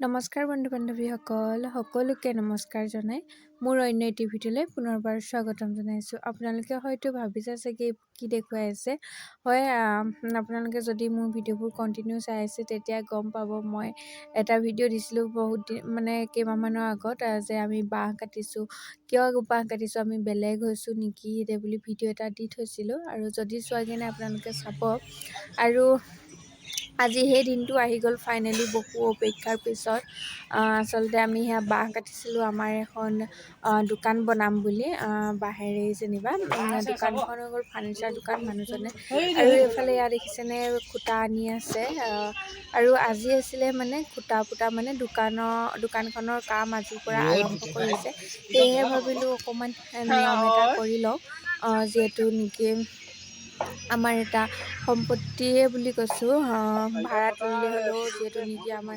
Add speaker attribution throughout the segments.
Speaker 1: নমস্কাৰ বন্ধু বান্ধৱীসকল সকলোকে নমস্কাৰ জনাই মোৰ অন্য এটি ভিডিঅ'লৈ পুনৰবাৰ স্বাগতম জনাইছোঁ। আপোনালোকে হয়তো ভাবিছে চাগে কি দেখুৱাই আছে। হয় আপোনালোকে যদি মোৰ ভিডিঅ'বোৰ কণ্টিনিউ চাই আছে তেতিয়া গম পাব মই এটা ভিডিঅ' দিছিলোঁ বহুত দিন মানে কেইমাহমানৰ আগত যে আমি বাঁহ কাটিছোঁ। কিয় বাঁহ কাটিছোঁ আমি বেলেগ হৈছোঁ নেকি দে বুলি ভিডিঅ' এটা দি থৈছিলোঁ। আৰু যদি চোৱাগৈ নাই আপোনালোকে চাব। আৰু আজি সেই দিনটো আহি গ'ল ফাইনেলি বহু অপেক্ষাৰ পিছত। আচলতে আমি সেয়া বাঁহ কাটিছিলোঁ আমাৰ এখন দোকান বনাম বুলি বাঁহেৰে যেনিবা। দোকানখন হৈ গ'ল ফাৰ্নিচাৰ দোকান মানুহজনে। আৰু এইফালে ইয়াত দেখিছেনে খুটা আনি আছে আৰু আজি আছিলে মানে খুটা পুটা মানে দোকানৰ দোকানখনৰ কাম আজিৰ পৰা আৰম্ভ কৰিছে। সেয়েহে ভাবিলোঁ অকণমান নিয়ম এটা কৰি লওঁ যিহেতু নেকি আমাৰ এটা সম্পত্তিয়ে বুলি কৈছোঁ ভাড়াত তুলি হ'লেও যিহেতু নেকি আমাৰ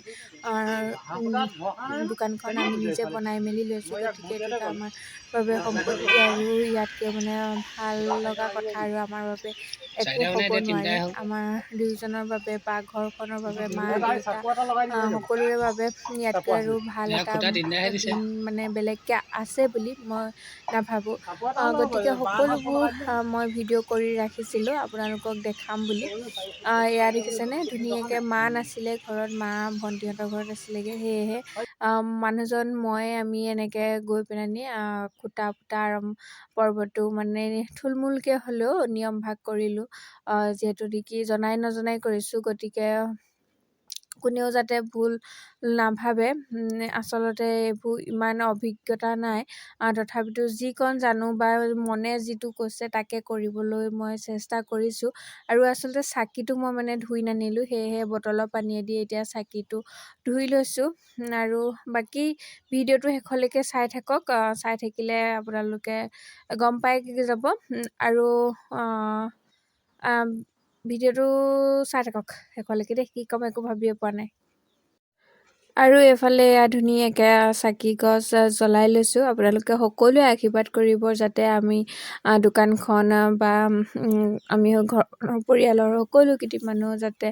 Speaker 1: দোকানখন আমি নিজে বনাই মেলি লৈছোঁ গতিকে এইটো আমাৰ বাবে সম্পত্তি আৰু ইয়াতকৈ মানে ভাল লগা কথা আৰু আমাৰ বাবে একো হ'ব নোৱাৰে। আমাৰ দুয়োজনৰ বাবে বা ঘৰখনৰ বাবে মা দেউতা সকলোৰে বাবে ইয়াতকৈ আৰু ভাল এটা মানে বেলেগকৈ আছে বুলি মই নাভাবোঁ। গতিকে সকলোবোৰ মই ভিডিঅ' কৰি ৰাখিছিলোঁ আপোনালোকক দেখাম বুলি। এয়া দেখিছেনে ধুনীয়াকৈ মা নাছিলে ঘৰত মা ভণ্টিহঁতৰ ঘৰত আছিলেগৈ সেয়েহে মানুহজন মই আমি এনেকৈ গৈ পেলানি খুটা পুটা আৰম্ভ পৰ্বটো মানে থুলমূলকৈ হ'লেও নিয়ম ভাগ কৰিলোঁ। যিহেতু নেকি জনাই নজনাই কৰিছোঁ গতিকে কোনেও যাতে ভুল নাভাবে আচলতে এইবোৰ ইমান অভিজ্ঞতা নাই। তথাপিতো যিকণ জানো বা মনে যিটো কৈছে তাকে কৰিবলৈ মই চেষ্টা কৰিছোঁ। আৰু আচলতে চাকিটো মই মানে ধুই নানিলোঁ সেয়েহে বটলৰ পানীয়েদি এতিয়া চাকিটো ধুই লৈছোঁ। আৰু বাকী ভিডিঅ'টো শেষলৈকে চাই থাকক। চাই থাকিলে আপোনালোকে গম পাই যাব। আৰু ভিডিঅ'টো চাই থাকক। শেষলৈকে দেই কি ক'ম একো ভাবিয়ে পোৱা নাই। আৰু এইফালে ধুনীয়াকৈ চাকি গছ জ্বলাই লৈছোঁ। আপোনালোকে সকলোৱে আশীৰ্বাদ কৰিব যাতে আমি দোকানখন বা আমি ঘৰ পৰিয়ালৰ সকলোকেইটি মানুহ যাতে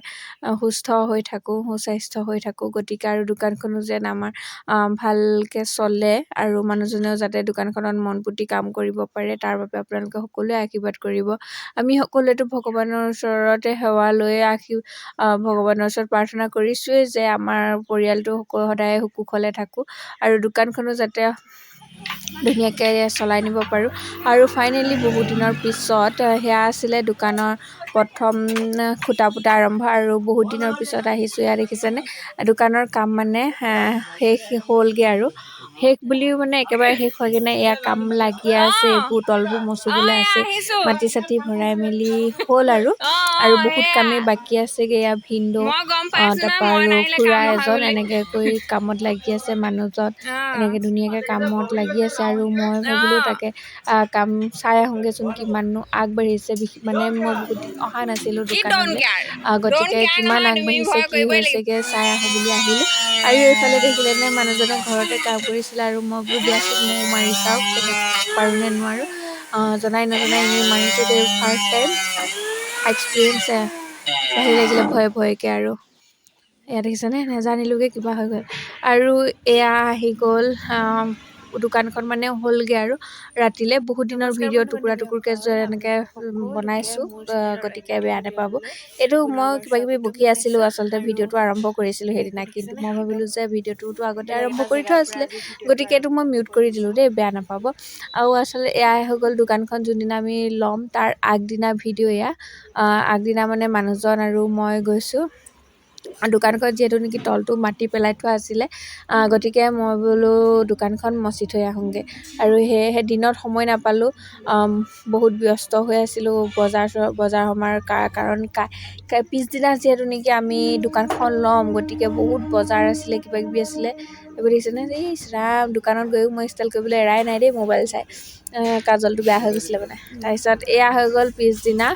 Speaker 1: সুস্থ হৈ থাকোঁ সুস্বাস্থ্য হৈ থাকোঁ। গতিকে আৰু দোকানখনো যেন আমাৰ ভালকৈ চলে আৰু মানুহজনেও যাতে দোকানখনত মন পুতি কাম কৰিব পাৰে তাৰ বাবে আপোনালোকে সকলোৱে আশীৰ্বাদ কৰিব। আমি সকলোৱেতো ভগৱানৰ ওচৰতে সেৱা লৈ আশী ভগৱানৰ ওচৰত প্ৰাৰ্থনা কৰিছোঁৱেই যে আমাৰ পৰিয়ালটো সদায় সুকুশলে থাকোঁ আৰু দোকানখনো যাতে ধুনীয়াকৈ চলাই নিব পাৰোঁ। আৰু ফাইনেলি বহুত দিনৰ পিছত সেয়া আছিলে দোকানৰ প্ৰথম খুটা পুটা আৰম্ভ আৰু বহুত দিনৰ পিছত আহিছোঁ। এয়া দেখিছেনে? দোকানৰ কাম মানে শেষ হ'লগৈ আৰু। শেষ বুলিও মানে একেবাৰে শেষ হয়গৈ নাই এয়া কাম লাগি আছে এইবোৰ তলবোৰ মচিবলৈ আছে মাটি চাটি ভৰাই মেলি হ'ল আৰু। আৰু বহুত কামেই বাকী আছেগৈ এয়া ভিনদেউ। তাৰপৰা আৰু খুৰা এজন এনেকৈ কৰি কামত লাগি আছে মানুহজন এনেকৈ ধুনীয়াকৈ কামত লাগি আছে আৰু মই ভাবিলোঁ তাকে কাম চাই আহোঁগৈচোন কিমাননো আগবাঢ়িছে মানে মই বহুত দিন অহা নাছিলোঁ দোকানলৈ। গতিকে কিমান আগবাঢ়িছে কি হৈছেগৈ চাই আহোঁ বুলি আহিলোঁ। আৰু এইফালে দেখিলেনে মানুহজনে ঘৰতে কাম কৰিছিলে আৰু মই বোলো দিয়াচোন ময়ো মাৰি চাওক পাৰোঁনে নোৱাৰোঁ। জনাই নজনাই এনেই মাৰিছোঁ দেই ফাৰ্ষ্ট টাইম এক্সপিৰিয়েঞ্চ বাঢ়ি লাগিলে ভয়ে ভয়কৈ আৰু। এয়া দেখিছেনে? নেজানিলোঁগৈ কিবা হৈ গ'ল। আৰু এয়া আহি গ'ল দোকানখন মানে হ'লগৈ আৰু। ৰাতিলৈ বহুত দিনৰ ভিডিঅ' টুকুৰা টুকুৰকৈ এনেকৈ বনাইছোঁ গতিকে বেয়া নাপাব। এইটো মই কিবাকিবি বকি আছিলোঁ আচলতে ভিডিঅ'টো আৰম্ভ কৰিছিলোঁ সেইদিনা কিন্তু মই ভাবিলোঁ যে ভিডিঅ'টোতো আগতে আৰম্ভ কৰি থোৱা আছিলে গতিকে এইটো মই মিউট কৰি দিলোঁ দেই বেয়া নাপাব। আৰু আচলতে এয়াই হৈ গ'ল দোকানখন যোনদিনা আমি ল'ম তাৰ আগদিনা ভিডিঅ' এয়া। আগদিনা মানে মানুহজন আৰু মই গৈছোঁ। দোকানখন যিহেতু নেকি তলটো মাটি পেলাই থোৱা আছিলে গতিকে মই বোলো দোকানখন মচি থৈ আহোঁগৈ। আৰু সেয়েহে দিনত সময় নাপালোঁ বহুত ব্যস্ত হৈ আছিলোঁ বজাৰ বজাৰ সমাৰ কাৰণ পিছদিনা যিহেতু নেকি আমি দোকানখন ল'ম গতিকে বহুত বজাৰ আছিলে কিবাকিবি আছিলে। এইবোৰ দেখিছেনে? ইছ ৰাম দোকানত গৈও মই ষ্টাইল কৰিবলৈ এৰাই নাই দেই মোবাইল চাই। কাজলটো বেয়া হৈ গৈছিলে মানে। তাৰপিছত এয়া হৈ গ'ল পিছদিনা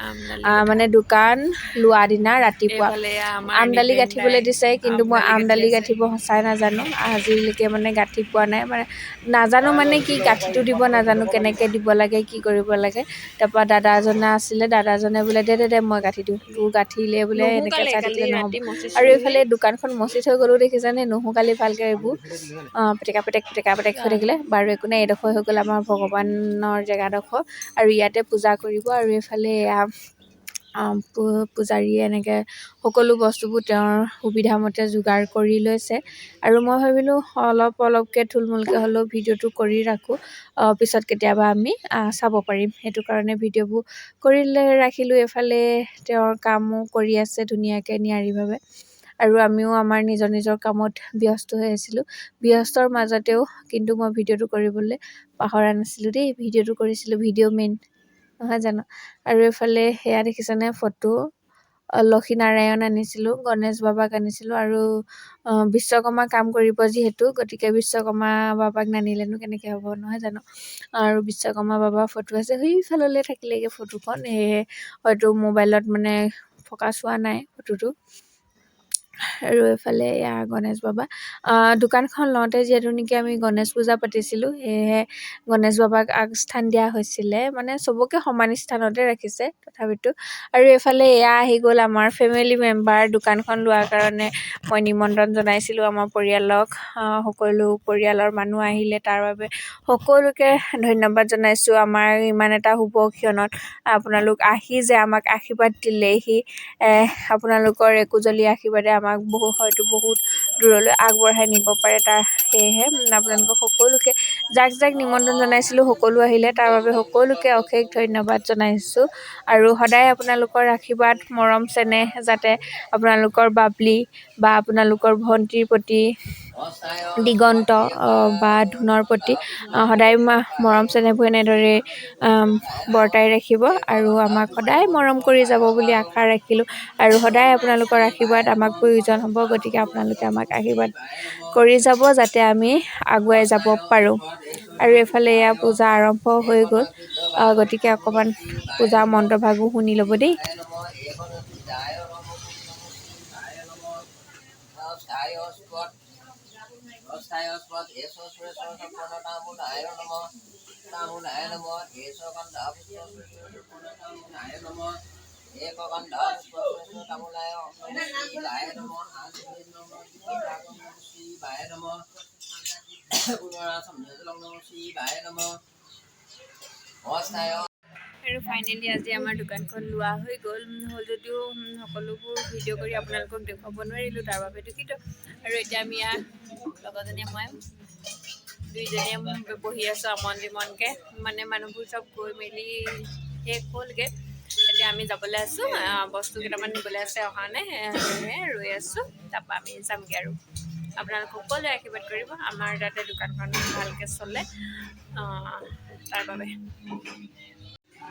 Speaker 1: মানে দোকান লোৱা দিনা ৰাতিপুৱা। আমদালি গাঁঠিবলৈ দিছে কিন্তু মই আমদালি গাঁঠিব সঁচাই নাজানো আজিলৈকে মানে গাঁঠি পোৱা নাই। মানে নাজানো মানে কি গাঁঠিটো দিব নাজানো কেনেকৈ দিব লাগে কি কৰিব লাগে। তাৰপৰা দাদা এজনে আছিলে দাদাজনে বোলে দে দে দে মই গাঁঠি দিওঁ তোৰ গাঁঠিলে বোলে এনেকৈ চাই থাকিলে নহ'ব। আৰু এইফালে দোকানখন মচি থৈ গ'লো দেখিছানে নুশুকালি ভালকৈ এইবোৰ পিটেকা পিটেক পিটেকা পিটেক হৈ থাকিলে। বাৰু একো নাই এইডোখৰ হৈ গ'ল আমাৰ ভগৱানৰ জেগাডোখৰ আৰু ইয়াতে পূজা কৰিব আৰু এইফালে এয়া পূজাৰীয়ে এনেকৈ সকলো বস্তুবোৰ তেওঁৰ সুবিধামতে যোগাৰ কৰি লৈছে। আৰু মই ভাবিলোঁ অলপ অলপকৈ থুলমূলকৈ হ'লেও ভিডিঅ'টো কৰি ৰাখোঁ। পিছত কেতিয়াবা আমি চাব পাৰিম। সেইটো কাৰণে ভিডিঅ'বোৰ কৰি লে- ৰাখিলোঁ। এইফালে তেওঁৰ কামো কৰি আছে ধুনীয়াকৈ নিয়াৰিভাৱে। আৰু আমিও আমাৰ নিজৰ নিজৰ কামত ব্যস্ত হৈ আছিলোঁ। ব্যস্তৰ মাজতেও কিন্তু মই ভিডিঅ'টো কৰিবলৈ পাহৰা নাছিলোঁ দেই। ভিডিঅ'টো কৰিছিলোঁ ভিডিঅ' মেইন নহয় জানো? আৰু এইফালে সেয়া দেখিছেনে? ফটো লক্ষীনাৰায়ণ আনিছিলোঁ গণেশ বাবাক আনিছিলোঁ আৰু বিশ্বকৰ্মা কাম কৰিব যিহেতু গতিকে বিশ্বকৰ্মা বাবাক নানিলেনো কেনেকৈ হ'ব নহয় জানো? আৰু বিশ্বকৰ্মা বাবাৰ ফটো আছে সেইফাললৈ থাকিলেগৈ ফটোখন। সেয়েহে হয়তো মোবাইলত মানে ফ'কাছ হোৱা নাই ফটোটো। আৰু এইফালে এয়া গণেশ বাবা। দোকানখন লওঁতে যিহেতু নেকি আমি গণেশ পূজা পাতিছিলোঁ সেয়েহে গণেশ বাবাক আগস্থান দিয়া হৈছিলে মানে চবকে সমান স্থানতে ৰাখিছে তথাপিতো। আৰু এইফালে এয়া আহি গ'ল আমাৰ ফেমিলি মেম্বাৰ দোকানখন লোৱাৰ কাৰণে মই নিমন্ত্ৰণ জনাইছিলোঁ আমাৰ পৰিয়ালক সকলো পৰিয়ালৰ মানুহ আহিলে তাৰ বাবে সকলোকে ধন্যবাদ জনাইছোঁ। আমাৰ ইমান এটা শুভ ক্ষণত আপোনালোক আহি যে আমাক আশীৰ্বাদ দিলেহি আপোনালোকৰ একোজলি আশীৰ্বাদে আমাক বহু হয়তো বহুত দূৰলৈ আগবঢ়াই নিব পাৰে তাৰ সেয়েহে আপোনালোকক সকলোকে যাক যাক নিমন্ত্ৰণ জনাইছিলোঁ সকলো আহিলে তাৰ বাবে সকলোকে অশেষ ধন্যবাদ জনাইছোঁ। আৰু সদায় আপোনালোকৰ আশীৰ্বাদ মৰম চেনেহ যাতে আপোনালোকৰ বাবলি বা আপোনালোকৰ ভণ্টিৰ প্ৰতি দিগন্ত বা ধুনৰ প্ৰতি সদায় মৰম চেনেহবোৰ এনেদৰে বৰ্তাই ৰাখিব আৰু আমাক সদায় মৰম কৰি যাব বুলি আশা ৰাখিলোঁ আৰু সদায় আপোনালোকৰ আশীৰ্বাদ আমাক প্ৰয়োজন হ'ব গতিকে আপোনালোকে আমাক আশীৰ্বাদ কৰি যাব যাতে আমি আগুৱাই যাব পাৰোঁ আৰু এইফালে এয়া পূজা আৰম্ভ হৈ গ'ল গতিকে অকণমান পূজা মন্ত্ৰভাগো শুনি ল'ব দেই
Speaker 2: అస్థాయోస్మాత్ ఏసోశ్వరస్వరణ ఆయన నమో నాము నాయ నమో ఏసోగంధ నాయ నమో ఏకగంధ తములాయ నాయ నమో శివాయ నమో పునరాసం నమో శివాయ నమో అస్థాయో
Speaker 1: আৰু ফাইনেলি আজি আমাৰ দোকানখন লোৱা হৈ গ'ল। হ'ল যদিও সকলোবোৰ ভিডিঅ' কৰি আপোনালোকক দেখুৱাব নোৱাৰিলোঁ তাৰ বাবে দুখিত। আৰু এতিয়া আমি ইয়াত লগৰজনীয়ে মই দুইজনীয়ে বহি আছোঁ আমন জিমনকৈ মানে মানুহবোৰ চব গৈ মেলি শেষ হ'লগৈ। এতিয়া আমি যাবলৈ আছোঁ বস্তু কেইটামান নিবলৈ আছে অহা নাই ৰৈ আছোঁ। তাৰপৰা আমি যামগৈ আৰু। আপোনালোক সকলোৱে আশীৰ্বাদ কৰিব। আমাৰ তাতে দোকানখন ভালকৈ চলে তাৰ বাবে।